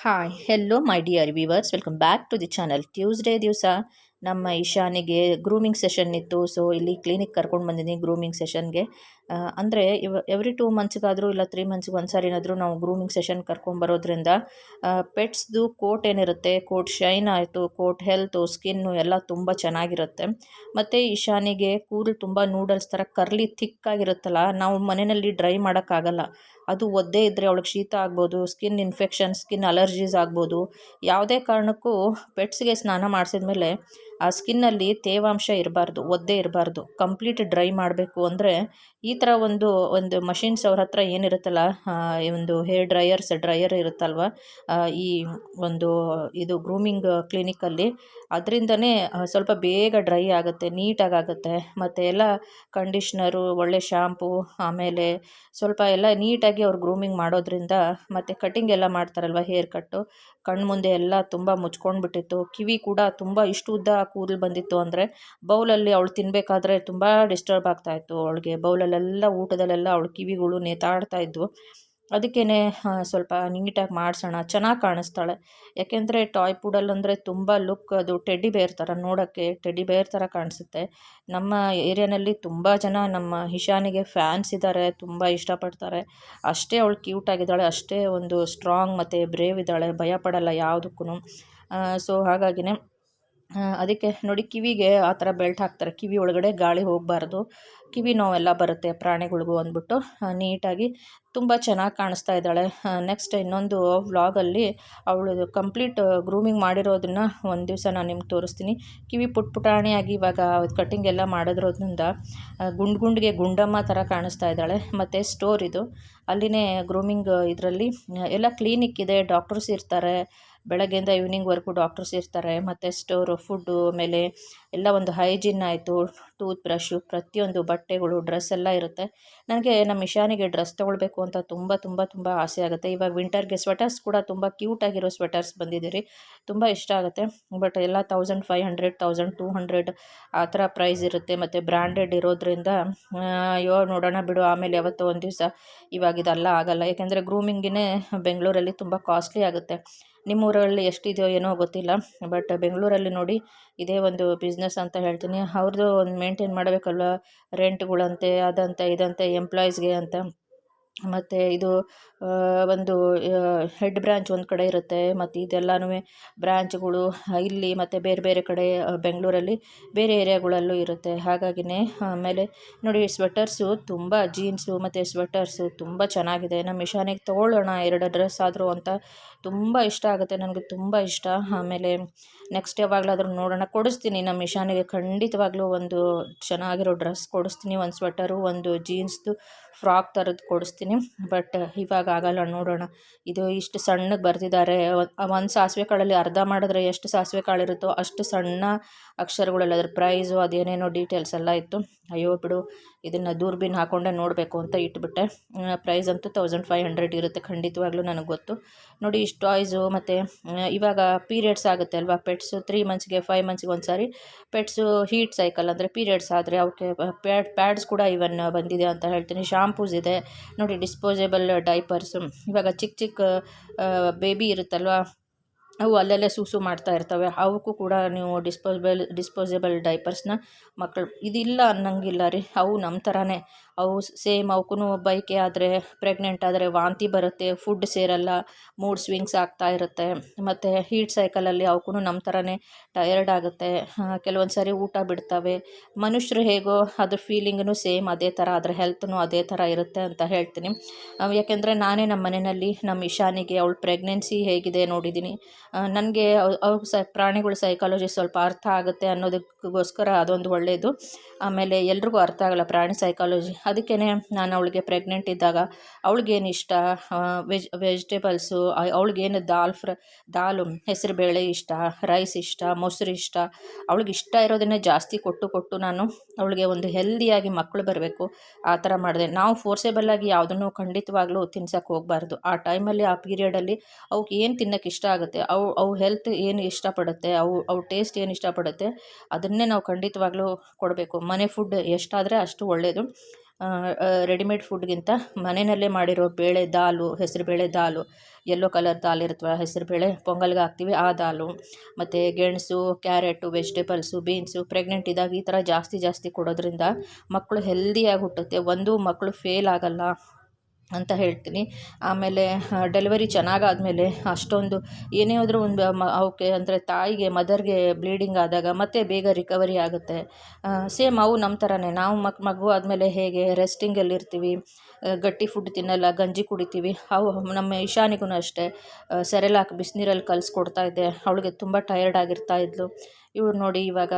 Hi hello my dear viewers welcome back to the channel Tuesday ದಿವಸ ನಮ್ಮ ಇಶಾನಿಗೆ grooming session ಇತ್ತು. So ಇಲ್ಲಿ ಕ್ಲಿನಿಕ್ ಕರ್ಕೊಂಡು ಬಂದಿದ್ದೀನಿ ಗ್ರೂಮಿಂಗ್ ಸೆಷನ್ಗೆ ಅಂದರೆ ಇವ ಎವ್ರಿ ಟೂ ಮಂತ್ಸ್ಗಾದರೂ ಇಲ್ಲ ತ್ರೀ ಮಂತ್ಸ್ಗೆ ಒಂದು ಸಾರಿ ಏನಾದರೂ ನಾವು ಗ್ರೂಮಿಂಗ್ ಸೆಷನ್ ಕರ್ಕೊಂಬರೋದ್ರಿಂದ ಪೆಟ್ಸ್ದು ಕೋಟ್ ಏನಿರುತ್ತೆ ಕೋಟ್ ಶೈನ್ ಆಯಿತು ಕೋಟ್ ಹೆಲ್ತು ಸ್ಕಿನ್ನು ಎಲ್ಲ ತುಂಬ ಚೆನ್ನಾಗಿರುತ್ತೆ. ಮತ್ತು ಇಶಾನಿಗೆ ಕೂದಲು ತುಂಬ ನೂಡಲ್ಸ್ ಥರ ಕರ್ಲಿ ಥಿಕ್ಕಾಗಿರುತ್ತಲ್ಲ ನಾವು ಮನೆಯಲ್ಲಿ ಡ್ರೈ ಮಾಡೋಕ್ಕಾಗಲ್ಲ. ಅದು ಒದ್ದೇ ಇದ್ದರೆ ಅವಳಿಗೆ ಶೀತ ಆಗ್ಬೋದು ಸ್ಕಿನ್ ಇನ್ಫೆಕ್ಷನ್ ಸ್ಕಿನ್ ಅಲರ್ಜೀಸ್ ಆಗ್ಬೋದು. ಯಾವುದೇ ಕಾರಣಕ್ಕೂ ಪೆಟ್ಸ್ಗೆ ಸ್ನಾನ ಮಾಡಿಸಿದ ಮೇಲೆ ಆ ಸ್ಕಿನ್ನಲ್ಲಿ ತೇವಾಂಶ ಇರಬಾರ್ದು, ಒದ್ದೆ ಇರಬಾರ್ದು, ಕಂಪ್ಲೀಟ್ ಡ್ರೈ ಮಾಡಬೇಕು ಅಂದರೆ ಈ ಥರ ಒಂದು ಒಂದು ಮಷಿನ್ಸ್ ಅವ್ರ ಹತ್ರ ಏನಿರುತ್ತಲ್ಲ ಈ ಒಂದು ಹೇರ್ ಡ್ರೈಯರ್ಸ್, ಡ್ರೈಯರ್ ಇರುತ್ತಲ್ವ ಈ ಒಂದು ಇದು ಗ್ರೂಮಿಂಗ್ ಕ್ಲಿನಿಕಲ್ಲಿ, ಅದರಿಂದನೇ ಸ್ವಲ್ಪ ಬೇಗ ಡ್ರೈ ಆಗುತ್ತೆ, ನೀಟಾಗಿ ಆಗುತ್ತೆ, ಮತ್ತು ಎಲ್ಲ ಕಂಡೀಷ್ನರು, ಒಳ್ಳೆ ಶ್ಯಾಂಪು, ಆಮೇಲೆ ಸ್ವಲ್ಪ ಎಲ್ಲ ನೀಟಾಗಿ ಅವ್ರು ಗ್ರೂಮಿಂಗ್ ಮಾಡೋದ್ರಿಂದ, ಮತ್ತು ಕಟಿಂಗ್ ಎಲ್ಲ ಮಾಡ್ತಾರಲ್ವ ಹೇರ್ ಕಟ್ಟು, ಕಣ್ಮುಂದೆ ಎಲ್ಲ ತುಂಬ ಮುಚ್ಕೊಂಡ್ಬಿಟ್ಟಿತ್ತು, ಕಿವಿ ಕೂಡ ತುಂಬ ಇಷ್ಟು ಉದ್ದ ಕೂದಲು ಬಂದಿತ್ತು ಅಂದರೆ ಬೌಲಲ್ಲಿ ಅವಳು ತಿನ್ನಬೇಕಾದ್ರೆ ತುಂಬ ಡಿಸ್ಟರ್ಬ್ ಆಗ್ತಾಯಿತ್ತು ಅವಳಿಗೆ. ಬೌಲಲ್ಲೆಲ್ಲ ಊಟದಲ್ಲೆಲ್ಲ ಅವಳು ಕಿವಿಗಳು ನೇತಾಡ್ತಾ ಇದ್ವು. ಅದಕ್ಕೇ ಸ್ವಲ್ಪ ನೀಟಾಗಿ ಮಾಡಿಸೋಣ. ಚೆನ್ನಾಗಿ ಕಾಣಿಸ್ತಾಳೆ. ಯಾಕೆಂದರೆ ಟಾಯ್ ಅಂದರೆ ತುಂಬ ಲುಕ್ ಅದು ಟೆಡ್ಡಿ ಬೇರ್ ಥರ ನೋಡೋಕ್ಕೆ ಟೆಡ್ಡಿ ಬೇರ್ ಥರ ಕಾಣಿಸುತ್ತೆ. ನಮ್ಮ ಏರಿಯಾನಲ್ಲಿ ತುಂಬ ಜನ ನಮ್ಮ ಹಿಶಾನಿಗೆ ಫ್ಯಾನ್ಸ್ ಇದ್ದಾರೆ, ತುಂಬ ಇಷ್ಟಪಡ್ತಾರೆ. ಅಷ್ಟೇ ಅವಳು ಕ್ಯೂಟ್ ಆಗಿದ್ದಾಳೆ, ಅಷ್ಟೇ ಒಂದು ಸ್ಟ್ರಾಂಗ್ ಮತ್ತು ಬ್ರೇವ್ ಇದ್ದಾಳೆ, ಭಯ ಪಡಲ್ಲ ಯಾವುದಕ್ಕೂ ಸೊ ಹಾಗಾಗಿನೇ ಅದಕ್ಕೆ ನೋಡಿ ಕಿವಿಗೆ ಆ ಥರ ಬೆಲ್ಟ್ ಹಾಕ್ತಾರೆ. ಕಿವಿ ಒಳಗಡೆ ಗಾಳಿ ಹೋಗಬಾರ್ದು. ಕಿವಿ ನೋವೆಲ್ಲ ಬರುತ್ತೆ ಪ್ರಾಣಿಗಳಿಗೂ ಅಂದ್ಬಿಟ್ಟು. ನೀಟಾಗಿ ತುಂಬ ಚೆನ್ನಾಗಿ ಕಾಣಿಸ್ತಾ ಇದ್ದಾಳೆ. ನೆಕ್ಸ್ಟ್ ಇನ್ನೊಂದು ವ್ಲಾಗಲ್ಲಿ ಅವಳು ಕಂಪ್ಲೀಟ್ ಗ್ರೂಮಿಂಗ್ ಮಾಡಿರೋದನ್ನ ಒಂದು ದಿವಸ ನಾನು ನಿಮ್ಗೆ ತೋರಿಸ್ತೀನಿ. ಕಿವಿ ಪುಟ್ ಪುಟಾಣಿಯಾಗಿ ಇವಾಗ ಕಟ್ಟಿಂಗ್ ಎಲ್ಲ ಮಾಡಿದ್ರೋದ್ರಿಂದ ಗುಂಡು ಗುಂಡಿಗೆ ಗುಂಡಮ್ಮ ಥರ ಕಾಣಿಸ್ತಾ ಇದ್ದಾಳೆ. ಮತ್ತು ಸ್ಟೋರ್ ಇದು, ಅಲ್ಲಿನೇ ಗ್ರೂಮಿಂಗ್ ಇದರಲ್ಲಿ ಎಲ್ಲ ಕ್ಲೀನಿಕ್ ಇದೆ ಡಾಕ್ಟರ್ಸ್ ಇರ್ತಾರೆ. ಬೆಳಗ್ಗೆಯಿಂದ ಈವ್ನಿಂಗ್ವರೆಗೂ ಡಾಕ್ಟರ್ಸ್ ಇರ್ತಾರೆ. ಮತ್ತು ಸ್ಟೋರು ಫುಡ್ಡು ಆಮೇಲೆ ಎಲ್ಲ ಒಂದು ಹೈಜಿನ್ ಆಯಿತು ಟೂತ್ ಬ್ರಷು ಪ್ರತಿಯೊಂದು ಬಟ್ಟೆಗಳು, ಡ್ರೆಸ್ ಎಲ್ಲ ಇರುತ್ತೆ. ನನಗೆ ನಮ್ಮ ಇಶಾನಿಗೆ ಡ್ರೆಸ್ ತೊಗೊಳ್ಬೇಕು ಅಂತ ತುಂಬ ತುಂಬ ತುಂಬ ಆಸೆ ಆಗುತ್ತೆ. ಇವಾಗ ವಿಂಟರ್ಗೆ ಸ್ವೆಟರ್ಸ್ ಕೂಡ ತುಂಬ ಕ್ಯೂಟಾಗಿರೋ ಸ್ವೆಟರ್ಸ್ ಬಂದಿದ್ದೀರಿ. ತುಂಬ ಇಷ್ಟ ಆಗುತ್ತೆ. ಬಟ್ ಎಲ್ಲ thousand five hundred, thousand two hundred ಆ ಥರ ಪ್ರೈಸ್ ಇರುತ್ತೆ. ಮತ್ತು ಬ್ರ್ಯಾಂಡೆಡ್ ಇರೋದ್ರಿಂದ ಅಯ್ಯೋ ನೋಡೋಣ ಬಿಡು. ಆಮೇಲೆ ಯಾವತ್ತೋ ಒಂದು ದಿವಸ ಇವಾಗ ಇದೆಲ್ಲ ಆಗೋಲ್ಲ. ಯಾಕೆಂದರೆ ಗ್ರೂಮಿಂಗಿನೇ ಬೆಂಗಳೂರಲ್ಲಿ ತುಂಬ ಕಾಸ್ಟ್ಲಿ ಆಗುತ್ತೆ. ನಿಮ್ಮೂರಲ್ಲಿ ಎಷ್ಟಿದೆಯೋ ಏನೋ ಗೊತ್ತಿಲ್ಲ ಬಟ್ ಬೆಂಗಳೂರಲ್ಲಿ ನೋಡಿ ಇದೇ ಒಂದು ಬಿಸ್ನೆಸ್ ಅಂತ ಹೇಳ್ತೀನಿ. ಅವ್ರದ್ದು ಒಂದು ಮೇಂಟೈನ್ ಮಾಡಬೇಕಲ್ವ? ರೆಂಟ್ಗಳಂತೆ ಅದಂತೆ, ಇದಂತೆ ಎಂಪ್ಲಾಯ್ಸ್ಗೆ ಅಂತ. ಮತ್ತು ಇದು ಒಂದು ಹೆಡ್ ಬ್ರ್ಯಾಂಚ್ ಒಂದು ಕಡೆ ಇರುತ್ತೆ. ಮತ್ತು ಇದೆಲ್ಲನೂ ಬ್ರ್ಯಾಂಚ್ಗಳು ಇಲ್ಲಿ ಮತ್ತು ಬೇರೆ ಬೇರೆ ಕಡೆ ಬೆಂಗಳೂರಲ್ಲಿ ಬೇರೆ ಏರಿಯಾಗಳಲ್ಲೂ ಇರುತ್ತೆ. ಹಾಗಾಗಿನೇ ಆಮೇಲೆ ನೋಡಿ ಸ್ವೆಟರ್ಸು ತುಂಬ ಜೀನ್ಸು ಮತ್ತು ಸ್ವೆಟರ್ಸು ತುಂಬ ಚೆನ್ನಾಗಿದೆ. ನಮ್ಮ ಇಶಾನಿಗೆ ತೊಗೊಳ್ಳೋಣ ಎರಡು ಡ್ರೆಸ್ ಆದರೂ ಅಂತ ತುಂಬ ಇಷ್ಟ ಆಗುತ್ತೆ. ನನಗೆ ತುಂಬ ಇಷ್ಟ. ಆಮೇಲೆ ನೆಕ್ಸ್ಟ್ ಯಾವಾಗಲಾದ್ರೂ ನೋಡೋಣ. ಕೊಡಿಸ್ತೀನಿ ನಮ್ಮ ಇಶಾನಿಗೆ ಖಂಡಿತವಾಗ್ಲೂ ಒಂದು ಚೆನ್ನಾಗಿರೋ ಡ್ರೆಸ್ ಕೊಡಿಸ್ತೀನಿ. ಒಂದು ಸ್ವೆಟರು ಒಂದು ಜೀನ್ಸ್ದು ಫ್ರಾಕ್ ಥರದ್ದು ಕೊಡಿಸ್ತೀನಿ. ಬಟ್ ಇವಾಗ ಆಗಲ್ಲ ನೋಡೋಣ. ಇದು ಇಷ್ಟು ಸಣ್ಣಗೆ ಬರೆದಿದ್ದಾರೆ. ಒಂದು ಸಾಸಿವೆ ಕಾಳಲ್ಲಿ ಅರ್ಧ ಮಾಡಿದ್ರೆ ಎಷ್ಟು ಸಾಸಿವೆ ಕಾಳಿರುತ್ತೋ ಅಷ್ಟು ಸಣ್ಣ ಅಕ್ಷರಗಳೆಲ್ಲ ಅದ್ರ ಪ್ರೈಸು ಅದೇನೇನೋ ಡೀಟೇಲ್ಸ್ ಎಲ್ಲ ಇತ್ತು. ಅಯ್ಯೋ ಬಿಡು, ಇದನ್ನು ದೂರ್ಬೀನ್ ಹಾಕೊಂಡೆ ನೋಡಬೇಕು ಅಂತ ಇಟ್ಬಿಟ್ಟೆ. ಪ್ರೈಸ್ ಅಂತೂ ತೌಸಂಡ್ ಫೈವ್ ಹಂಡ್ರೆಡ್ ಇರುತ್ತೆ ಖಂಡಿತವಾಗ್ಲೂ ನನಗೆ ಗೊತ್ತು. ನೋಡಿ ಇಷ್ಟು ಟಾಯ್ಸು ಮತ್ತು ಇವಾಗ ಪೀರಿಯಡ್ಸ್ ಆಗುತ್ತೆ ಅಲ್ವಾ? ಪೆಟ್ಸು ತ್ರೀ ಮಂತ್ಸ್ಗೆ ಫೈವ್ ಮಂತ್ಸ್ಗೆ ಒಂದು ಸಾರಿ ಪೆಟ್ಸು ಹೀಟ್ ಸೈಕಲ್ ಅಂದರೆ ಪೀರಿಯಡ್ಸ್ ಆದರೆ ಅವಕ್ಕೆ ಪ್ಯಾಡ್, ಪ್ಯಾಡ್ಸ್ ಕೂಡ ಇವನ್ ಬಂದಿದೆ ಅಂತ ಹೇಳ್ತೀನಿ. ಶಾಂಪೂಸ್ ಇದೆ. ನೋಡಿ ಡಿಸ್ಪೋಸೇಬಲ್ ಡೈಪರ್ಸು ಇವಾಗ ಚಿಕ್ಕ ಚಿಕ್ಕ ಬೇಬಿ ಇರುತ್ತಲ್ವ? ಅವು ಅಲ್ಲಲ್ಲೇ ಸೂಸು ಮಾಡ್ತಾ ಇರ್ತವೆ. ಅವಕ್ಕೂ ಕೂಡ ನೀವು ಡಿಸ್ಪೋಸಬಲ್ ಡಿಸ್ಪೋಸಬಲ್ ಡೈಪರ್ಸ್ನ ಮಕ್ಕಳು ಇದಿಲ್ಲ ಅನ್ನಂಗಿಲ್ಲ ರೀ. ಅವು ನಮ್ಮ ಥರನೇ ಅವು ಸೇಮ್ ಅವಕ್ಕೂ ಬೈಕೆ ಆದರೆ ಪ್ರೆಗ್ನೆಂಟ್ ಆದರೆ ವಾಂತಿ ಬರುತ್ತೆ ಫುಡ್ ಸೇರಲ್ಲ ಮೂಡ್ ಸ್ವಿಂಗ್ಸ್ ಆಗ್ತಾ ಇರುತ್ತೆ. ಮತ್ತು ಹೀಟ್ ಸೈಕಲಲ್ಲಿ ಅವಕ್ಕೂ ನಮ್ಮ ಥರನೇ ಟಯರ್ಡ್ ಆಗುತ್ತೆ. ಕೆಲವೊಂದು ಸಾರಿ ಊಟ ಬಿಡ್ತವೆ. ಮನುಷ್ಯರು ಹೇಗೋ ಅದ್ರ ಫೀಲಿಂಗೂ ಸೇಮ್ ಅದೇ ಥರ ಅದ್ರ ಹೆಲ್ತ್ನು ಅದೇ ಥರ ಇರುತ್ತೆ ಅಂತ ಹೇಳ್ತೀನಿ. ಯಾಕೆಂದರೆ ನಾನೇ ನಮ್ಮ ಮನೆಯಲ್ಲಿ ನಮ್ಮ ಇಶಾನಿಗೆ ಅವಳು ಪ್ರೆಗ್ನೆನ್ಸಿ ಹೇಗಿದೆ ನೋಡಿದ್ದೀನಿ ನನಗೆ ಅವು ಸ, ಪ್ರಾಣಿಗಳ ಸೈಕಾಲಜಿ ಸ್ವಲ್ಪ ಅರ್ಥ ಆಗುತ್ತೆ ಅನ್ನೋದಕ್ಕೋಸ್ಕರ ಅದೊಂದು ಒಳ್ಳೆಯದು ಆಮೇಲೆ ಎಲ್ರಿಗೂ ಅರ್ಥ ಆಗಲ್ಲ ಪ್ರಾಣಿ ಸೈಕಾಲಜಿ ಅದಕ್ಕೇ ನಾನು ಅವಳಿಗೆ ಪ್ರೆಗ್ನೆಂಟ್ ಇದ್ದಾಗ ಅವಳಿಗೇನು ಇಷ್ಟ ವೆಜ್ ವೆಜಿಟೇಬಲ್ಸು ಅವಳಿಗೇನು ದಾಲ್ ಫ್ರ, ದಾಲು, ಹೆಸರುಬೇಳೆ ಇಷ್ಟ ರೈಸ್ ಇಷ್ಟ, ಮೊಸರು ಇಷ್ಟ? ಅವಳಿಗೆ ಇಷ್ಟ ಇರೋದನ್ನೇ ಜಾಸ್ತಿ ಕೊಟ್ಟು ಕೊಟ್ಟು ನಾನು ಅವಳಿಗೆ ಒಂದು ಹೆಲ್ದಿಯಾಗಿ ಮಕ್ಕಳು ಬರಬೇಕು, ಆ ಥರ ಮಾಡಿದೆ. ನಾವು ಫೋರ್ಸೇಬಲ್ಲಾಗಿ ಯಾವುದನ್ನು ಖಂಡಿತವಾಗ್ಲೂ ತಿನ್ಸೋಕ್ಕೆ ಹೋಗಬಾರ್ದು. ಆ ಟೈಮಲ್ಲಿ ಆ ಪೀರಿಯಡಲ್ಲಿ ಅವಕ್ಕೆ ಏನು ತಿನ್ನೋಕ್ಕೆ ಇಷ್ಟ ಆಗುತ್ತೆ? ಅವು ಅವು ಅವು ಹೆಲ್ತ್ ಏನು ಇಷ್ಟಪಡುತ್ತೆ, ಅವು ಅವು ಟೇಸ್ಟ್ ಏನು ಇಷ್ಟಪಡುತ್ತೆ, ಅದನ್ನೇ ನಾವು ಖಂಡಿತವಾಗ್ಲೂ ಕೊಡಬೇಕು. ಮನೆ ಫುಡ್ ಎಷ್ಟಾದರೆ ಅಷ್ಟು ಒಳ್ಳೆಯದು ರೆಡಿಮೇಡ್ ಫುಡ್ಗಿಂತ ಮನೆಯಲ್ಲೇ ಮಾಡಿರೋ ಬೇಳೆ ದಾಲು ಹೆಸರುಬೇಳೆ ದಾಲು ಯೆಲ್ಲೋ ಕಲರ್ ದಾಲ್ ಇರುತ್ತೆ ಹೆಸರು ಬೇಳೆ ಪೊಂಗಲ್ಗೆ ಹಾಕ್ತೀವಿ, ಆ ದಾಲು. ಮತ್ತು ಗೆಣಸು ಕ್ಯಾರೆಟು ವೆಜಿಟೇಬಲ್ಸು ಬೀನ್ಸು ಪ್ರೆಗ್ನೆಂಟ್ ಇದ್ದಾಗ ಈ ಥರ ಜಾಸ್ತಿ ಜಾಸ್ತಿ ಕೊಡೋದ್ರಿಂದ ಮಕ್ಕಳು ಹೆಲ್ದಿಯಾಗಿ ಹುಟ್ಟುತ್ತೆ. ಒಂದು ಮಕ್ಕಳು ಫೇಲ್ ಆಗಲ್ಲ. ಅಂತ ಹೇಳ್ತೀನಿ. ಆಮೇಲೆ ಡೆಲಿವರಿ ಚೆನ್ನಾಗಾದ್ಮೇಲೆ ಅಷ್ಟೊಂದು ಏನೇ ಆದರೂ ಒಂದು ಮ, ಅವಕ್ಕೆ ಅಂದರೆ ತಾಯಿಗೆ ಮದರ್ಗೆ ಬ್ಲೀಡಿಂಗ್ ಆದಾಗ ಮತ್ತೆ ಬೇಗ ರಿಕವರಿ ಆಗುತ್ತೆ. ಸೇಮ್ ಅವು ನಮ್ಮ ಥರನೇ ನಾವು ಮಕ್, ಮಗು ಆದಮೇಲೆ ಹೇಗೆ ರೆಸ್ಟಿಂಗಲ್ಲಿರ್ತೀವಿ ಗಟ್ಟಿ ಫುಡ್ ತಿನ್ನಲ್ಲ, ಗಂಜಿ ಕುಡಿತೀವಿ, ಅವು ನಮ್ಮ ಈಶಾನಿಗೂ ಅಷ್ಟೇ. ಸೆರೆಲಾಕ್ ಬಿಸಿನೀರಲ್ಲಿ ಕಲಿಸ್ಕೊಡ್ತಾ ಇದ್ದೆ. ಅವಳಿಗೆ ತುಂಬ ಟಯರ್ಡ್ ಆಗಿರ್ತಾ ಇದ್ಲು. ಇವ್ರು ನೋಡಿ ಇವಾಗ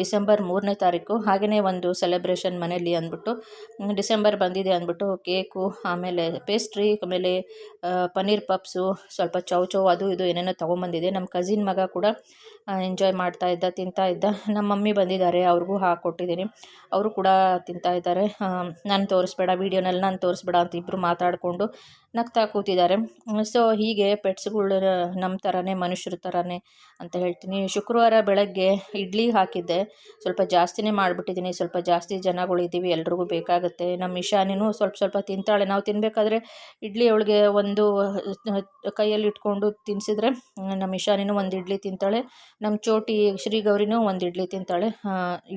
ಡಿಸೆಂಬರ್ ಮೂರನೇ ತಾರೀಕು ಹಾಗೆಯೇ ಒಂದು ಸೆಲೆಬ್ರೇಷನ್ ಮನೇಲಿ ಅಂದ್ಬಿಟ್ಟು ಡಿಸೆಂಬರ್ ಬಂದಿದೆ ಅಂದ್ಬಿಟ್ಟು ಕೇಕು, ಆಮೇಲೆ ಪೇಸ್ಟ್ರಿ ಆಮೇಲೆ ಪನ್ನೀರ್ ಪಪ್ಸು, ಸ್ವಲ್ಪ ಚೌ ಚೌ ಅದು ಇದು ಏನೇನೋ ತೊಗೊಂಬಂದಿದೆ. ನಮ್ಮ ಕಸಿನ್ ಮಗ ಕೂಡ ಎಂಜಾಯ್ ಮಾಡ್ತಾ ಇದ್ದ, ತಿಂತಾ ಇದ್ದ. ನಮ್ಮ ಮಮ್ಮಿ ಬಂದಿದ್ದಾರೆ, ಅವ್ರಿಗೂ ಹಾಕ್ಕೊಟ್ಟಿದ್ದೀನಿ ಅವರು ಕೂಡ ತಿಂತಾ ಇದ್ದಾರೆ. ನಾನು ತೋರಿಸ್ಬೇಡ ವೀಡಿಯೋನಲ್ಲಿ ನಾನು ತೋರಿಸ್ಬೇಡ ಅಂತ ಇಬ್ಬರು ಮಾತಾಡಿಕೊಂಡು ನಗ್ತಾ ಕೂತಿದ್ದಾರೆ. ಸೊ ಹೀಗೆ ಪೆಟ್ಸ್ಗಳು ನಮ್ಮ ಥರನೇ ಮನುಷ್ಯರ ಥರನೇ ಅಂತ ಹೇಳ್ತೀನಿ. ಶುಕ್ರವಾರ ಬೆಳಗ್ಗೆ ಇಡ್ಲಿ ಹಾಕಿದ್ದೆ. ಸ್ವಲ್ಪ ಜಾಸ್ತಿನೇ ಮಾಡಿಬಿಟ್ಟಿದ್ದೀನಿ. ಸ್ವಲ್ಪ ಜಾಸ್ತಿ ಜನಗಳಿದ್ದೀವಿ ಎಲ್ರಿಗೂ ಬೇಕಾಗುತ್ತೆ. ನಮ್ಮ ಇಶಾನಿನೂ ಸ್ವಲ್ಪ ಸ್ವಲ್ಪ ತಿಂತಾಳೆ. ನಾವು ತಿನ್ನಬೇಕಾದ್ರೆ ಇಡ್ಲಿ ಅವಳಿಗೆ ಒಂದು ಕೈಯಲ್ಲಿ ಇಟ್ಕೊಂಡು ತಿನ್ನಿಸಿದ್ರೆ ನಮ್ಮ ಇಶಾನಿನೂ ಒಂದು ಇಡ್ಲಿ ತಿಂತಾಳೆ. ನಮ್ಮ ಚೋಟಿ ಶ್ರೀಗೌರಿನೂ ಒಂದು ಇಡ್ಲಿ ತಿಂತಾಳೆ.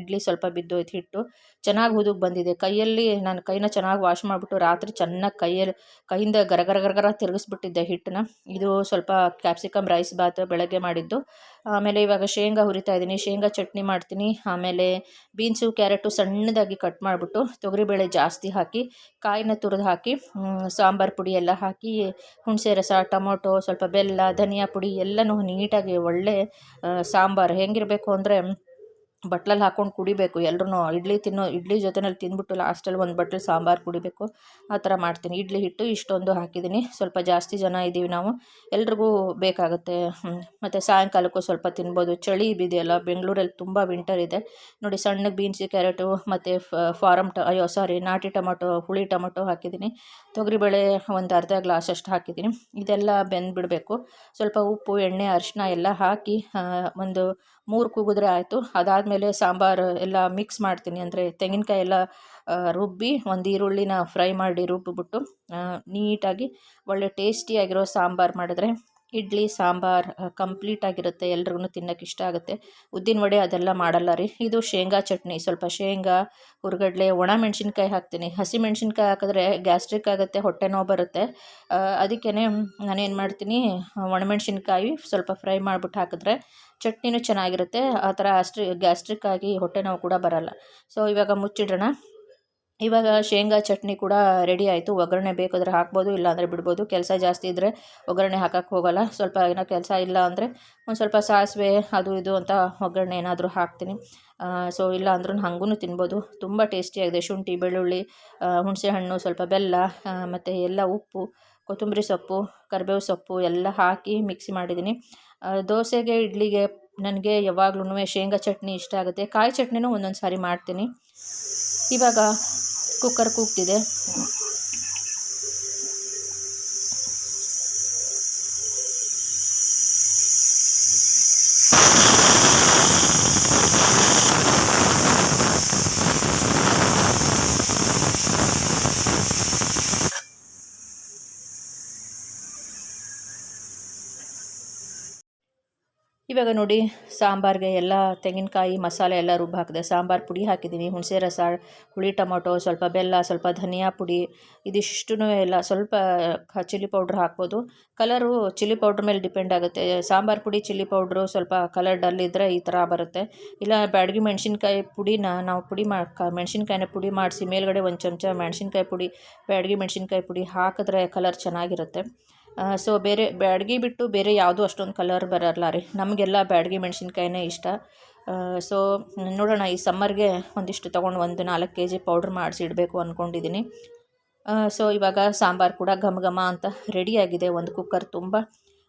ಇಡ್ಲಿ ಸ್ವಲ್ಪ ಬಿದ್ದೋಯ್ತು ಹಿಟ್ಟು. ಚೆನ್ನಾಗಿ ಹುದುಗ್ ಬಂದಿದೆ. ಕೈಯಲ್ಲಿ, ನಾನು ಕೈನ ಚೆನ್ನಾಗಿ ವಾಶ್ ಮಾಡಿಬಿಟ್ಟು ರಾತ್ರಿ ಚೆನ್ನಾಗಿ ಕೈಯಲ್ಲಿ ಕೈಯಿಂದ ಗರ ಗರ ಗರ ಗರ ತಿರುಗಿಸ್ಬಿಟ್ಟಿದ್ದೆ ಹಿಟ್ಟನ್ನ. ಇದು ಸ್ವಲ್ಪ ಕ್ಯಾಪ್ಸಿಕಮ್ ರೈಸ್ ಬಾತ್ ಬೆಳಗ್ಗೆ ಮಾಡಿದ್ದು. ಆಮೇಲೆ ಇವಾಗ ಶೇಂಗಾ ಹುರಿತಾ ಇದ್ದೀನಿ. ಶೇಂಗಾ ಚಟ್ನಿ ಮಾಡ್ತೀನಿ. ಆಮೇಲೆ ಬೀನ್ಸು, ಕ್ಯಾರೆಟು ಸಣ್ಣದಾಗಿ ಕಟ್ ಮಾಡಿಬಿಟ್ಟು ತೊಗರಿಬೇಳೆ ಜಾಸ್ತಿ ಹಾಕಿ, ಕಾಯಿನ ತುರಿದು ಹಾಕಿ ಸಾಂಬಾರು ಪುಡಿ ಎಲ್ಲ ಹಾಕಿ, ಹುಣಸೆ ರಸ, ಟೊಮೊಟೊ, ಸ್ವಲ್ಪ ಬೆಲ್ಲ, ಧನಿಯಾ ಪುಡಿ ಎಲ್ಲನೂ ನೀಟಾಗಿ ಒಳ್ಳೆ ಸಾಂಬಾರು ಹೆಂಗಿರಬೇಕು ಅಂದರೆ ಬಟ್ಲಲ್ಲಿ ಹಾಕ್ಕೊಂಡು ಕುಡಿಬೇಕು. ಎಲ್ಲರೂ ಇಡ್ಲಿ ತಿನ್ನೋ, ಇಡ್ಲಿ ಜೊತೆನಲ್ಲಿ ತಿಂದ್ಬಿಟ್ಟು ಲಾಸ್ಟಲ್ಲಿ ಒಂದು ಬಟ್ಲು ಸಾಂಬಾರು ಕುಡಿಬೇಕು. ಆ ಥರ ಮಾಡ್ತೀನಿ. ಇಡ್ಲಿ ಹಿಟ್ಟು ಇಷ್ಟೊಂದು ಹಾಕಿದ್ದೀನಿ. ಸ್ವಲ್ಪ ಜಾಸ್ತಿ ಜನ ಇದ್ದೀವಿ ನಾವು. ಎಲ್ರಿಗೂ ಬೇಕಾಗುತ್ತೆ. ಮತ್ತು ಸಾಯಂಕಾಲಕ್ಕೂ ಸ್ವಲ್ಪ ತಿನ್ಬೋದು. ಚಳಿ ಬಿದೆಯಲ್ಲ, ಬೆಂಗಳೂರಲ್ಲಿ ತುಂಬ ವಿಂಟರ್ ಇದೆ. ನೋಡಿ ಸಣ್ಣಗೆ ಬೀನ್ಸಿ ಕ್ಯಾರೆಟು ಮತ್ತು ಫಾರಮ್ ಟ, ಅಯ್ಯೋ ಸಾರಿ ನಾಟಿ ಟೊಮೊಟೊ, ಹುಳಿ ಟೊಮೊಟೊ ಹಾಕಿದ್ದೀನಿ. ತೊಗರಿಬೇಳೆ ಒಂದು ಅರ್ಧ ಗ್ಲಾಸ್ ಅಷ್ಟು ಹಾಕಿದ್ದೀನಿ. ಇದೆಲ್ಲ ಬೆಂದ್ಬಿಡಬೇಕು. ಸ್ವಲ್ಪ ಉಪ್ಪು, ಎಣ್ಣೆ ಅರಿಶಿನ ಎಲ್ಲ ಹಾಕಿ ಒಂದು ಮೂರು ಕೂಗಿದ್ರೆ ಆಯಿತು. ಅದಾದಮೇಲೆ ಸಾಂಬಾರು ಎಲ್ಲ ಮಿಕ್ಸ್ ಮಾಡ್ತೀನಿ. ಅಂದರೆ ತೆಂಗಿನಕಾಯಿ ಎಲ್ಲ ರುಬ್ಬಿ ಒಂದು ಈರುಳ್ಳಿನ ಫ್ರೈ ಮಾಡಿ ರುಬ್ಬಿಬಿಟ್ಟು ನೀಟಾಗಿ ಒಳ್ಳೆ ಟೇಸ್ಟಿಯಾಗಿರೋ ಸಾಂಬಾರು ಮಾಡಿದ್ರೆ ಇಡ್ಲಿ, ಸಾಂಬಾರು ಕಂಪ್ಲೀಟಾಗಿರುತ್ತೆ ಎಲ್ರಿಗೂ ತಿನ್ನೋಕೆ ಇಷ್ಟ ಆಗುತ್ತೆ. ಉದ್ದಿನ ವಡೆ ಅದೆಲ್ಲ ಮಾಡಲ್ಲ ರೀ. ಇದು ಶೇಂಗಾ ಚಟ್ನಿ. ಸ್ವಲ್ಪ ಶೇಂಗಾ, ಹುರ್ಗಡ್ಲೆ, ಒಣ ಮೆಣಸಿನ್ಕಾಯಿ ಹಾಕ್ತೀನಿ. ಹಸಿ ಮೆಣಸಿನ್ಕಾಯಿ ಹಾಕಿದ್ರೆ ಗ್ಯಾಸ್ಟ್ರಿಕ್ ಆಗುತ್ತೆ, ಹೊಟ್ಟೆ ನೋವು ಬರುತ್ತೆ. ಅದಕ್ಕೇ ನಾನೇನು ಮಾಡ್ತೀನಿ ಒಣಮೆಣ್ಸಿನ್ಕಾಯಿ ಸ್ವಲ್ಪ ಫ್ರೈ ಮಾಡಿಬಿಟ್ಟು ಹಾಕಿದ್ರೆ ಚಟ್ನಿನೂ ಚೆನ್ನಾಗಿರುತ್ತೆ. ಆ ಥರ ಆಸ್ಟ್ರಿ ಗ್ಯಾಸ್ಟ್ರಿಕ್ ಆಗಿ ಹೊಟ್ಟೆ ನೋವು ಕೂಡ ಬರೋಲ್ಲ. ಸೊ, ಇವಾಗ ಮುಚ್ಚಿಡೋಣ. ಇವಾಗ ಶೇಂಗಾ ಚಟ್ನಿ ಕೂಡ ರೆಡಿ ಆಯಿತು. ಒಗ್ಗರಣೆ ಬೇಕಾದರೆ ಹಾಕ್ಬೋದು, ಇಲ್ಲಾಂದರೆ ಬಿಡ್ಬೋದು. ಕೆಲಸ ಜಾಸ್ತಿ ಇದ್ದರೆ ಒಗ್ಗರಣೆ ಹಾಕೋಕ್ಕೆ ಹೋಗೋಲ್ಲ. ಸ್ವಲ್ಪ ಏನೋ ಕೆಲಸ ಇಲ್ಲ ಅಂದರೆ ಒಂದು ಸ್ವಲ್ಪ ಸಾಸಿವೆ, ಅದು ಇದು ಅಂತ ಒಗ್ಗರಣೆ ಏನಾದರೂ ಹಾಕ್ತೀನಿ. ಸೊ ಇಲ್ಲ ಅಂದ್ರೂ ಹಾಗೂ ತಿನ್ಬೋದು. ತುಂಬ ಟೇಸ್ಟಿಯಾಗಿದೆ ಶುಂಠಿ, ಬೆಳ್ಳುಳ್ಳಿ ಹುಣಸೆಹಣ್ಣು, ಸ್ವಲ್ಪ ಬೆಲ್ಲ ಮತ್ತು ಎಲ್ಲ ಉಪ್ಪು, ಕೊತ್ತಂಬರಿ ಸೊಪ್ಪು, ಕರಿಬೇವು ಸೊಪ್ಪು ಎಲ್ಲ ಹಾಕಿ ಮಿಕ್ಸಿ ಮಾಡಿದ್ದೀನಿ. ದೋಸೆಗೆ, ಇಡ್ಲಿಗೆ ನನಗೆ ಯಾವಾಗ್ಲೂ ಶೇಂಗಾ ಚಟ್ನಿ ಇಷ್ಟ ಆಗುತ್ತೆ. ಕಾಯಿ ಚಟ್ನಿನೂ ಒಂದೊಂದು ಸಾರಿ ಮಾಡ್ತೀನಿ. ಇವಾಗ ಕುಕ್ಕರ್ ಕೂಗ್ತಿದೆ ಇವಾಗ ನೋಡಿ, ಸಾಂಬಾರಿಗೆ ಎಲ್ಲ ತೆಂಗಿನಕಾಯಿ, ಮಸಾಲೆ ಎಲ್ಲ ರುಬ್ಬಿ ಹಾಕಿದೆ. ಸಾಂಬಾರು ಪುಡಿ ಹಾಕಿದ್ದೀನಿ, ಹುಣಸೆ ರಸ, ಹುಳಿ ಟೊಮೊಟೊ, ಸ್ವಲ್ಪ ಬೆಲ್ಲ, ಸ್ವಲ್ಪ ಧನಿಯಾ ಪುಡಿ ಇದಿಷ್ಟು ಎಲ್ಲ ಸ್ವಲ್ಪ ಚಿಲ್ಲಿ ಪೌಡ್ರ್ ಹಾಕ್ಬೋದು. ಕಲರು ಚಿಲ್ಲಿ ಪೌಡ್ರ್ ಮೇಲೆ ಡಿಪೆಂಡ್ ಆಗುತ್ತೆ. ಸಾಂಬಾರು ಪುಡಿ, ಚಿಲ್ಲಿ ಪೌಡ್ರು ಸ್ವಲ್ಪ ಕಲರ್ ಡಲ್ ಇದ್ದರೆ ಈ ಥರ ಬರುತ್ತೆ. ಇಲ್ಲ, ಬ್ಯಾಡಗಿ ಮೆಣಸಿನ್ಕಾಯಿ ಪುಡಿನ ನಾವು ಪುಡಿ ಮಾಡಿ ಮೆಣಸಿನ್ಕಾಯಿನ ಪುಡಿ ಮಾಡಿಸಿ, ಮೇಲ್ಗಡೆ ಒಂದು ಚಮಚ ಮೆಣಸಿನ್ಕಾಯಿ ಪುಡಿ, ಬ್ಯಾಡಗಿ ಮೆಣಸಿನ್ಕಾಯಿ ಪುಡಿ ಹಾಕಿದ್ರೆ ಕಲರ್ ಚೆನ್ನಾಗಿರುತ್ತೆ. ಸೊ ಬೇರೆ ಬ್ಯಾಡಗಿ ಬಿಟ್ಟು ಬೇರೆ ಯಾವುದೂ ಅಷ್ಟೊಂದು ಕಲರ್ ಬರಲ್ಲ ರೀ. ನಮಗೆಲ್ಲ ಬ್ಯಾಡಗಿ ಮೆಣಸಿನ್ಕಾಯಿನೇ ಇಷ್ಟ. ಸೊ ನೋಡೋಣ, ಈ ಸಮ್ಮರ್ಗೆ ಒಂದಿಷ್ಟು ತೊಗೊಂಡು ಒಂದು ನಾಲ್ಕು ಕೆ ಜಿ ಪೌಡ್ರ್ ಮಾಡಿಸಿಡಬೇಕು ಅಂದ್ಕೊಂಡಿದ್ದೀನಿ ಸೊ ಇವಾಗ ಸಾಂಬಾರು ಕೂಡ ಘಮ ಘಮ ಅಂತ ರೆಡಿಯಾಗಿದೆ ಒಂದು ಕುಕ್ಕರ್ ತುಂಬ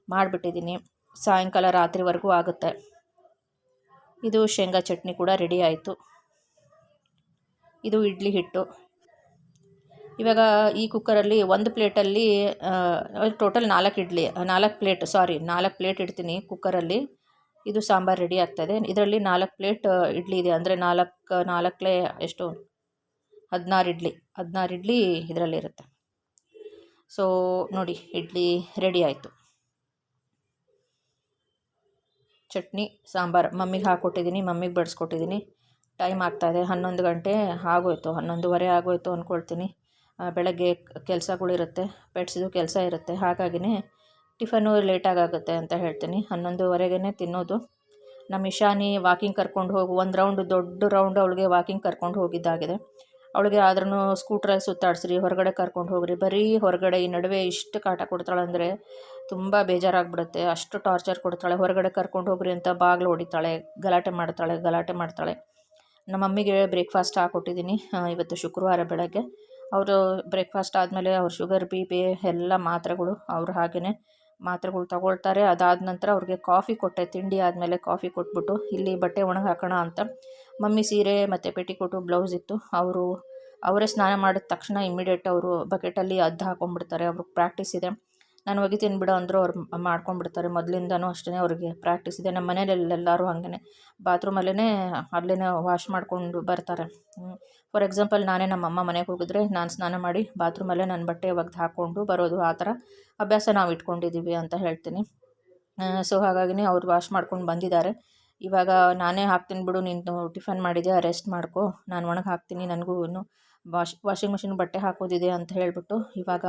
ಮಾಡಿಬಿಟ್ಟಿದ್ದೀನಿ ಸಾಯಂಕಾಲ ರಾತ್ರಿವರೆಗೂ ಆಗುತ್ತೆ. ಇದು ಶೇಂಗಾ ಚಟ್ನಿ ಕೂಡ ರೆಡಿ ಆಯಿತು. ಇದು ಇಡ್ಲಿ ಹಿಟ್ಟು. ಇವಾಗ ಈ ಕುಕ್ಕರಲ್ಲಿ ಒಂದು ಪ್ಲೇಟಲ್ಲಿ ಟೋಟಲ್ ನಾಲ್ಕು ಇಡ್ಲಿ, ನಾಲ್ಕು ಪ್ಲೇಟ್ ಸಾರಿ ನಾಲ್ಕು ಪ್ಲೇಟ್ ಇಡ್ತೀನಿ ಕುಕ್ಕರಲ್ಲಿ ಇದು ಸಾಂಬಾರು ರೆಡಿ ಆಗ್ತದೆ. ಇದರಲ್ಲಿ ನಾಲ್ಕು ಪ್ಲೇಟ್ ಇಡ್ಲಿ ಇದೆ. ಅಂದರೆ ನಾಲ್ಕು, ನಾಲ್ಕಲೇ ಎಷ್ಟು? ಹದಿನಾರು ಇಡ್ಲಿ. ಹದಿನಾರು ಇಡ್ಲಿ ಇದರಲ್ಲಿರುತ್ತೆ ಸೊ ನೋಡಿ, ಇಡ್ಲಿ ರೆಡಿ ಆಯಿತು. ಚಟ್ನಿ, ಸಾಂಬಾರು. ಮಮ್ಮಿಗೆ ಹಾಕ್ಕೊಟ್ಟಿದ್ದೀನಿ ಮಮ್ಮಿಗೆ ಬಡಿಸ್ಕೊಟ್ಟಿದ್ದೀನಿ ಟೈಮ್ ಆಗ್ತಾಯಿದೆ ಹನ್ನೊಂದು ಗಂಟೆ ಆಗೋಯ್ತು. ಹನ್ನೊಂದುವರೆ ಆಗೋಯ್ತು ಅಂದ್ಕೊಳ್ತೀನಿ ಬೆಳಗ್ಗೆ ಕೆಲಸಗಳಿರುತ್ತೆ ಪೆಟ್ಸ್ದು ಕೆಲಸ ಇರುತ್ತೆ. ಹಾಗಾಗಿನೇ ಟಿಫನ್ನು ಲೇಟಾಗುತ್ತೆ ಅಂತ ಹೇಳ್ತೀನಿ. ಹನ್ನೊಂದುವರೆಗೇ ತಿನ್ನೋದು. ನಮ್ಮ ಇಶಾನಿ ವಾಕಿಂಗ್ ಕರ್ಕೊಂಡು ಹೋಗು, ಒಂದು ರೌಂಡ್ ದೊಡ್ಡ ರೌಂಡ್ ಅವಳಿಗೆ ವಾಕಿಂಗ್ ಕರ್ಕೊಂಡು ಹೋಗಿದ್ದಾಗಿದೆ. ಅವಳಿಗೆ ಆದ್ರೂ ಸ್ಕೂಟ್ರಲ್ಲಿ ಸುತ್ತಾಡಿಸ್ರಿ, ಹೊರಗಡೆ ಕರ್ಕೊಂಡು ಹೋಗ್ರಿ. ಬರೀ ಹೊರಗಡೆ, ಈ ನಡುವೆ ಇಷ್ಟು ಕಾಟ ಕೊಡ್ತಾಳೆ ಅಂದರೆ ತುಂಬ ಬೇಜಾರಾಗ್ಬಿಡುತ್ತೆ. ಅಷ್ಟು ಟಾರ್ಚರ್ ಕೊಡ್ತಾಳೆ. ಹೊರಗಡೆ ಕರ್ಕೊಂಡು ಹೋಗ್ರಿ ಅಂತ ಬಾಗಿಲು ಹೊಡಿತಾಳೆ, ಗಲಾಟೆ ಮಾಡ್ತಾಳೆ ಗಲಾಟೆ ಮಾಡ್ತಾಳೆ. ನಮ್ಮ ಮಮ್ಮಿಗೆ ಬ್ರೇಕ್ಫಾಸ್ಟ್ ಹಾಕ್ಕೊಟ್ಟಿದ್ದೀನಿ ಇವತ್ತು ಶುಕ್ರವಾರ ಬೆಳಗ್ಗೆ. ಅವರು ಬ್ರೇಕ್ಫಾಸ್ಟ್ ಆದಮೇಲೆ ಅವ್ರ ಶುಗರ್ ಬಿ ಪಿ ಎಲ್ಲ ಮಾತ್ರೆಗಳು ಅವ್ರು ಹಾಗೆಯೇ ಮಾತ್ರೆಗಳು ತಗೊಳ್ತಾರೆ. ಅದಾದ ನಂತರ ಅವ್ರಿಗೆ ಕಾಫಿ ಕೊಟ್ಟೆ, ತಿಂಡಿ ಆದಮೇಲೆ ಕಾಫಿ ಕೊಟ್ಬಿಟ್ಟು ಇಲ್ಲಿ ಬಟ್ಟೆ ಒಣಗಿ ಹಾಕೋಣ ಅಂತ ಮಮ್ಮಿ ಸೀರೆ ಮತ್ತು ಪೆಟಿಕೋಟು ಬ್ಲೌಸ್ ಇತ್ತು. ಅವರು, ಅವರೇ ಸ್ನಾನ ಮಾಡಿದ ತಕ್ಷಣ ಇಮ್ಮಿಡಿಯೇಟ್ ಅವರು ಬಕೆಟಲ್ಲಿ ಅದ್ದು ಹಾಕೊಂಡ್ಬಿಡ್ತಾರೆ. ಅವ್ರಿಗೆ ಪ್ರಾಕ್ಟೀಸ್ ಇದೆ. ನಾನು ಹೋಗಿ ಬಿಡು ಅಂದರೂ ಅವ್ರು ಮಾಡ್ಕೊಂಡ್ಬಿಡ್ತಾರೆ. ಮೊದಲಿಂದನೂ ಅಷ್ಟೇ ಅವ್ರಿಗೆ ಪ್ರಾಕ್ಟೀಸ್ ಇದೆ. ನಮ್ಮ ಮನೇಲಿ ಎಲ್ಲರೂ ಹಾಗೇ ಬಾತ್ರೂಮಲ್ಲೇ ಅಲ್ಲೇ ವಾಶ್ ಮಾಡಿಕೊಂಡು ಬರ್ತಾರೆ. ಫಾರ್ ಎಕ್ಸಾಂಪಲ್ ನಾನೇ ನಮ್ಮ ಅಮ್ಮ ಮನೆಗೆ ಹೋಗಿದ್ರೆ ನಾನು ಸ್ನಾನ ಮಾಡಿ ಬಾತ್ರೂಮಲ್ಲೇ ನನ್ನ ಬಟ್ಟೆ ಒಗ್ದು ಹಾಕ್ಕೊಂಡು ಬರೋದು ಆ ಥರ ಅಭ್ಯಾಸ ನಾವು ಇಟ್ಕೊಂಡಿದ್ದೀವಿ ಅಂತ ಹೇಳ್ತೀನಿ. ಸೊ ಹಾಗಾಗಿನೇ ಅವ್ರು ವಾಶ್ ಮಾಡ್ಕೊಂಡು ಬಂದಿದ್ದಾರೆ. ಇವಾಗ ನಾನೇ ಹಾಕ್ತೀನಿ ಬಿಡು, ನೀನು ಟಿಫನ್ ಮಾಡಿದೆ ರೆಸ್ಟ್ ಮಾಡ್ಕೊ. ನಾನು ಒಣಗಿ ಹಾಕ್ತೀನಿ, ನನಗೂ ಇನ್ನು ವಾಶ್ ವಾಷಿಂಗ್ ಮಿಷಿನ್ ಬಟ್ಟೆ ಹಾಕೋದಿದೆ ಅಂತ ಹೇಳಿಬಿಟ್ಟು ಇವಾಗ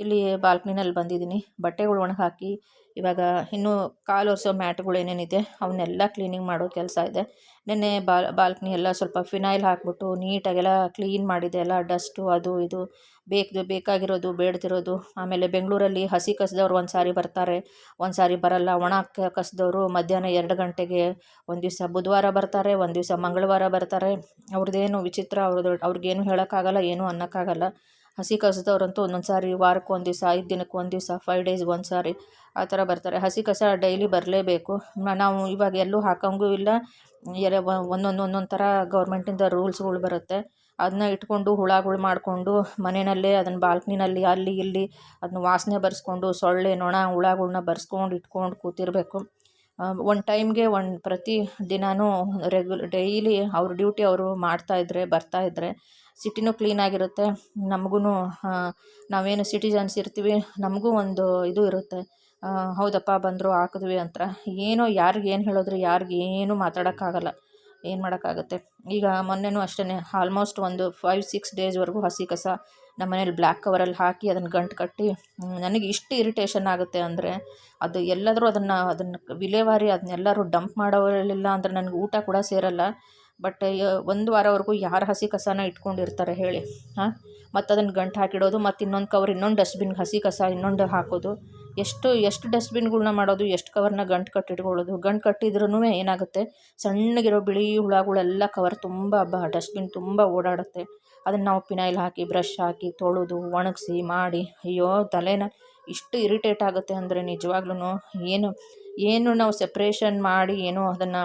ಇಲ್ಲಿ ಬಾಲ್ಕನಿನಲ್ಲಿ ಬಂದಿದ್ದೀನಿ. ಬಟ್ಟೆಗಳು ಒಣಗಿ ಹಾಕಿ ಇವಾಗ ಇನ್ನೂ ಕಾಲು ಒರೆಸೋ ಮ್ಯಾಟ್ಗಳು ಏನೇನಿದೆ, ಅವನ್ನೆಲ್ಲ ಕ್ಲೀನಿಂಗ್ ಮಾಡೋ ಕೆಲಸ ಇದೆ. ನೆನ್ನೆ ಬಾಲ್ ಬಾಲ್ಕನಿ ಎಲ್ಲ ಸ್ವಲ್ಪ ಫಿನೈಲ್ ಹಾಕ್ಬಿಟ್ಟು ನೀಟಾಗೆಲ್ಲ ಕ್ಲೀನ್ ಮಾಡಿದೆ ಎಲ್ಲ ಡಸ್ಟು, ಅದು, ಇದು. ಬೇಕು ಬೇಕಾಗಿರೋದು, ಬೇಡದಿರೋದು. ಆಮೇಲೆ ಬೆಂಗಳೂರಲ್ಲಿ ಹಸಿ ಕಸದವ್ರು ಒಂದು ಸಾರಿ ಬರ್ತಾರೆ. ಒಂದು ಸಾರಿ ಬರಲ್ಲ, ಒಣ ಕಸದವರು ಮಧ್ಯಾಹ್ನ ಎರಡು ಗಂಟೆಗೆ ಒಂದು ದಿವಸ ಬುಧವಾರ ಬರ್ತಾರೆ, ಒಂದು ದಿವಸ ಮಂಗಳವಾರ ಬರ್ತಾರೆ. ಅವ್ರದ್ದೇನು ವಿಚಿತ್ರ ಅವ್ರದ್ದು ಅವ್ರಿಗೇನು ಹೇಳೋಕ್ಕಾಗಲ್ಲ, ಏನೂ ಅನ್ನೋಕ್ಕಾಗಲ್ಲ. ಹಸಿ ಕಸದವ್ರಂತೂ ಒಂದೊಂದು ಸಾರಿ ವಾರಕ್ಕೆ ಒಂದು ದಿವಸ, ಐದು ದಿನಕ್ಕೆ ಒಂದು ದಿವಸ ಫೈವ್ ಡೇಸ್ಗೆ ಒಂದು ಸಾರಿ ಆ ಥರ ಬರ್ತಾರೆ. ಹಸಿ ಕಸ ಡೈಲಿ ಬರಲೇಬೇಕು. ನಾವು ಇವಾಗ ಎಲ್ಲೂ ಹಾಕೋಂಗೂ ಇಲ್ಲ. ಎಲ್ಲ ಒಂದೊಂದು ಒಂದೊಂದು ಥರ ಗೌರ್ಮೆಂಟಿಂದ ರೂಲ್ಸ್ಗಳು ಬರುತ್ತೆ. ಅದನ್ನ ಇಟ್ಕೊಂಡು ಹುಳಗಳು ಮಾಡಿಕೊಂಡು ಮನೆಯಲ್ಲೇ ಅದನ್ನು ಬಾಲ್ಕನಿನಲ್ಲಿ ಅಲ್ಲಿ ಇಲ್ಲಿ ಅದನ್ನ ವಾಸನೆ ಬರೆಸ್ಕೊಂಡು ಸೊಳ್ಳೆ, ನೊಣ ಹುಳಗಳನ್ನ ಬರ್ಸ್ಕೊಂಡು ಇಟ್ಕೊಂಡು ಕೂತಿರಬೇಕು. ಒಂದು ಟೈಮ್ಗೆ ಒಂದು ಪ್ರತಿ ದಿನಾನೂ ರೆಗ್ಯು ಡೈಲಿ ಅವ್ರ ಡ್ಯೂಟಿ ಅವರು ಮಾಡ್ತಾಯಿದ್ರೆ ಬರ್ತಾಯಿದ್ರೆ ಸಿಟಿನೂ ಕ್ಲೀನಾಗಿರುತ್ತೆ ನಮಗೂ ನಾವೇನು ಸಿಟಿಜನ್ಸ್ ಇರ್ತೀವಿ, ನಮಗೂ ಒಂದು ಇದು ಇರುತ್ತೆ. ಹೌದಪ್ಪ, ಬಂದರು ಹಾಕಿದ್ವಿ ಅಂತ. ಏನೋ ಯಾರಿಗೆ ಏನು ಹೇಳಿದ್ರು, ಯಾರಿಗೆ ಏನೂ ಮಾತಾಡೋಕ್ಕಾಗಲ್ಲ. ಏನು ಮಾಡೋಕ್ಕಾಗುತ್ತೆ? ಈಗ ಮೊನ್ನೆನೂ ಅಷ್ಟೇ ಆಲ್ಮೋಸ್ಟ್ ಒಂದು ಫೈವ್ ಸಿಕ್ಸ್ ಡೇಸ್ವರೆಗೂ ಹಸಿ ಕಸ ನಮ್ಮ ಮನೇಲಿ ಬ್ಲ್ಯಾಕ್ ಕವರಲ್ಲಿ ಹಾಕಿ ಅದನ್ನು ಗಂಟು ಕಟ್ಟಿ ನನಗೆ ಇಷ್ಟು ಇರಿಟೇಷನ್ ಆಗುತ್ತೆ ಅಂದರೆ, ಅದು ಎಲ್ಲಾದರೂ ಅದನ್ನು ಅದನ್ನು ವಿಲೇವಾರಿ ಅದನ್ನೆಲ್ಲರೂ ಡಂಪ್ ಮಾಡೋರಿಲ್ಲ ಅಂದರೆ ನನಗೆ ಊಟ ಕೂಡ ಸೇರಲ್ಲ. ಬಟ್ ಒಂದು ವಾರವರೆಗೂ ಯಾರು ಹಸಿ ಕಸನ ಇಟ್ಕೊಂಡಿರ್ತಾರೆ ಹೇಳಿ. ಹಾಂ? ಮತ್ತು ಅದನ್ನು ಗಂಟು ಹಾಕಿಡೋದು, ಮತ್ತು ಇನ್ನೊಂದು ಕವರ್ ಇನ್ನೊಂದು ಡಸ್ಟ್ಬಿನ್ಗೆ ಹಸಿ ಕಸ ಇನ್ನೊಂದು ಹಾಕೋದು. ಎಷ್ಟು ಎಷ್ಟು ಡಸ್ಟ್ಬಿನ್ಗಳ್ನ ಮಾಡೋದು, ಎಷ್ಟು ಕವರ್ನ ಗಂಟು ಕಟ್ಟಿಟ್ಕೊಳ್ಳೋದು. ಗಂಟು ಕಟ್ಟಿದ್ರೂ ಏನಾಗುತ್ತೆ? ಸಣ್ಣಗಿರೋ ಬಿಳಿ ಹುಳಗಳೆಲ್ಲ ಕವರ್ ತುಂಬ ಬ ಡಸ್ಟ್ಬಿನ್ ತುಂಬ ಓಡಾಡುತ್ತೆ. ಅದನ್ನು ನಾವು ಪಿನಾಯಿಲ್ ಹಾಕಿ ಬ್ರಷ್ ಹಾಕಿ, ತೊಳೆದು, ಒಣಗಿಸಿ, ಮಾಡಿ, ಅಯ್ಯೋ, ತಲೆನ ಇಷ್ಟು ಇರಿಟೇಟ್ ಆಗುತ್ತೆ ಅಂದರೆ ನಿಜವಾಗ್ಲೂ ಏನು ಏನು ನಾವು ಸೆಪ್ರೇಷನ್ ಮಾಡಿ, ಏನೋ ಅದನ್ನು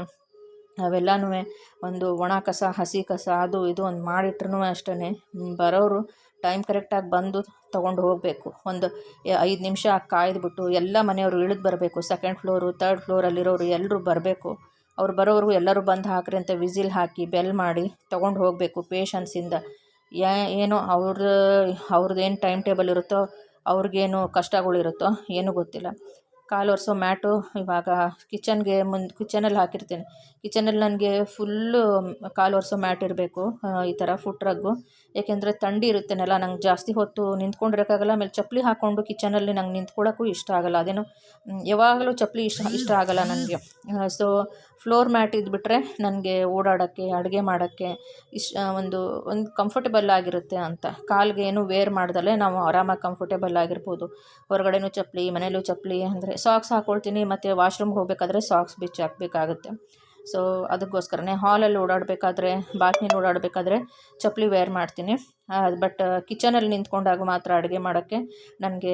ಅವೆಲ್ಲನೂ ಒಂದು ಒಣ ಕಸ, ಹಸಿ ಕಸ, ಅದು ಇದು ಒಂದು ಮಾಡಿಟ್ರೂ ಅಷ್ಟೇ ಬರೋರು ಟೈಮ್ ಕರೆಕ್ಟಾಗಿ ಬಂದು ತೊಗೊಂಡು ಹೋಗಬೇಕು. ಒಂದು ಐದು ನಿಮಿಷ ಕಾಯ್ದುಬಿಟ್ಟು ಎಲ್ಲ ಮನೆಯವರು ಇಳಿದು ಬರಬೇಕು. ಸೆಕೆಂಡ್ ಫ್ಲೋರು ತರ್ಡ್ ಫ್ಲೋರಲ್ಲಿರೋರು ಎಲ್ಲರೂ ಬರಬೇಕು. ಅವ್ರು ಬರೋವ್ರಿಗೂ ಎಲ್ಲರೂ ಬಂದು ಹಾಕ್ರಿ ಅಂತ ವಿಸಿಲ್ ಹಾಕಿ ಬೆಲ್ ಮಾಡಿ ತೊಗೊಂಡು ಹೋಗಬೇಕು ಪೇಷನ್ಸಿಂದ ಯಾ, ಏನೋ ಅವ್ರ ಏನು ಟೈಮ್ ಟೇಬಲ್ ಇರುತ್ತೋ, ಅವ್ರಿಗೇನು ಕಷ್ಟಗಳಿರುತ್ತೋ, ಏನೂ ಗೊತ್ತಿಲ್ಲ. ಕಾಲು ಒರೆಸೋ ಮ್ಯಾಟು ಇವಾಗ ಕಿಚನ್ಗೆ ಮುಂದೆ ಕಿಚನಲ್ಲಿ ಹಾಕಿರ್ತೀನಿ. ಕಿಚನಲ್ಲಿ ನನಗೆ ಫುಲ್ಲು ಕಾಲು ಒರೆಸೋ ಮ್ಯಾಟ್ ಇರಬೇಕು ಈ ಥರ ಫುಟ್ ರಗ್ಗು ಏಕೆಂದರೆ ಥಂಡಿ ಇರುತ್ತೆ ನೆಲ ನಂಗೆ ಜಾಸ್ತಿ ಹೊತ್ತು ನಿಂತ್ಕೊಂಡಿರೋಕ್ಕಾಗಲ್ಲ. ಆಮೇಲೆ ಚಪ್ಪಲಿ ಹಾಕ್ಕೊಂಡು ಕಿಚನಲ್ಲಿ ನಂಗೆ ನಿಂತ್ಕೊಳ್ಳೋಕ್ಕೂ ಇಷ್ಟ ಆಗಲ್ಲ. ಅದೇನು ಯಾವಾಗಲೂ ಚಪ್ಪಲಿ ಇಷ್ಟ ಇಷ್ಟ ಆಗಲ್ಲ ನನಗೆ ಸೊ, ಫ್ಲೋರ್ ಮ್ಯಾಟ್ ಇದ್ಬಿಟ್ರೆ ನನಗೆ ಓಡಾಡೋಕ್ಕೆ, ಅಡುಗೆ ಮಾಡೋಕ್ಕೆ ಇಷ್ಟ ಒಂದು ಒಂದು ಕಂಫರ್ಟಬಲ್ ಆಗಿರುತ್ತೆ ಅಂತ. ಕಾಲಿಗೆ ಏನು ವೇರ್ ಮಾಡ್ದಲೇ ನಾವು ಆರಾಮಾಗಿ ಕಂಫರ್ಟೇಬಲ್ ಆಗಿರ್ಬೋದು. ಹೊರಗಡೆನೂ ಚಪ್ಪಲಿ ಮನೇಲೂ ಚಪ್ಪಲಿ ಅಂದರೆ ಸಾಕ್ಸ್ ಹಾಕ್ಕೊಳ್ತೀನಿ ಮತ್ತು ವಾಶ್ರೂಮ್ಗೆ ಹೋಗಬೇಕಾದ್ರೆ ಸಾಕ್ಸ್ ಬಿಚ್ಚಿ ಹಾಕಬೇಕಾಗುತ್ತೆ. ಸೊ ಅದಕ್ಕೋಸ್ಕರನೇ ಹಾಲಲ್ಲಿ ಓಡಾಡಬೇಕಾದ್ರೆ ಬಾಲ್ಕನಿಲಿ ಓಡಾಡಬೇಕಾದ್ರೆ ಚಪ್ಪಲಿ ವೇರ್ ಮಾಡ್ತೀನಿ. ಬಟ್ ಕಿಚನಲ್ಲಿ ನಿಂತ್ಕೊಂಡಾಗ ಮಾತ್ರ ಅಡುಗೆ ಮಾಡೋಕ್ಕೆ ನನಗೆ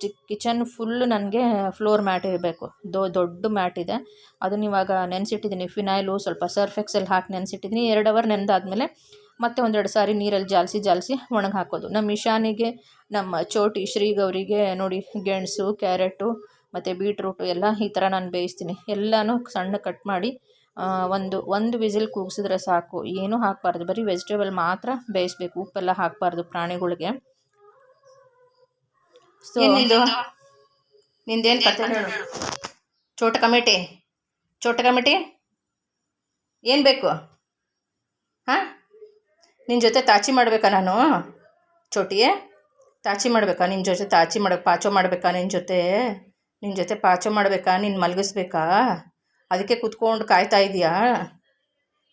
ಚಿಕ್ಕ ಕಿಚನ್ ಫುಲ್ಲು ನನಗೆ ಫ್ಲೋರ್ ಮ್ಯಾಟ್ ಇರಬೇಕು. ದೊ, ದೊಡ್ಡ ಮ್ಯಾಟ್ ಇದೆ. ಅದನ್ನ ಇವಾಗ ನೆನೆಸಿಟ್ಟಿದ್ದೀನಿ ಫಿನಾಯ್ಲು ಸ್ವಲ್ಪ ಸರ್ಫ್ ಎಕ್ಸೆಲ್ ಹಾಕಿ ನೆನೆಸಿಟ್ಟಿದ್ದೀನಿ ಎರಡು ಅವರ್ ನೆನೆದಾದ್ಮೇಲೆ ಮತ್ತೆ ಒಂದೆರಡು ಸಾರಿ ನೀರಲ್ಲಿ ಜಾಲಿಸಿ ಜಾಲಿಸಿ ಒಣಗಿ ಹಾಕೋದು ನಮ್ಮ ಇಶಾನಿಗೆ ನಮ್ಮ ಚೋಟಿ ಶ್ರೀಗೌರಿಗೆ ನೋಡಿ, ಗೆಣಸು, ಕ್ಯಾರೆಟು ಮತ್ತು ಬೀಟ್ರೂಟು ಎಲ್ಲ ಈ ಥರ ನಾನು ಬೇಯಿಸ್ತೀನಿ. ಎಲ್ಲನೂ ಸಣ್ಣ ಕಟ್ ಮಾಡಿ ಒಂದು ಒಂದು ವಿಸಿಲ್ ಕೂಗಿಸಿದ್ರೆ ಸಾಕು. ಏನೂ ಹಾಕಬಾರ್ದು. ಬರೀ ವೆಜಿಟೇಬಲ್ ಮಾತ್ರ ಬೇಯಿಸ್ಬೇಕು. ಉಪ್ಪೆಲ್ಲ ಹಾಕಬಾರ್ದು ಪ್ರಾಣಿಗಳಿಗೆ. ಸೊ ನಿಂದೇನು ಕತೆ ಹೇಳು. ಚೋಟ ಕಮಿಟಿ? ಚೋಟ ಕಮಿಟಿ? ಏನು ಬೇಕು? ಹಾಂ? ನಿನ್ನ ಜೊತೆ ತಾಚಿ ಮಾಡಬೇಕಾ ನಾನು? ಚೋಟಿಯೇ ತಾಚಿ ಮಾಡಬೇಕಾ? ನಿನ್ನ ಜೊತೆ ತಾಚಿ ಮಾಡಕ್ಕೆ ಪಾಚೋ ಮಾಡಬೇಕಾ ನಿನ್ನ ಜೊತೆ? ನಿನ್ನ ಜೊತೆ ಪಾಚೋ ಮಾಡಬೇಕಾ? ನಿನ್ನ ಮಲಗಿಸ್ಬೇಕಾ? ಅದಕ್ಕೆ ಕುತ್ಕೊಂಡು ಕಾಯ್ತಾ ಇದೆಯಾ?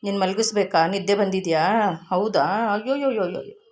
ನೀನು ಮಲಗಿಸ್ಬೇಕಾ? ನಿದ್ದೆ ಬಂದಿದೆಯಾ? ಹೌದಾ? ಅಯ್ಯೋ ಯೋ ಯೋ ಯೋ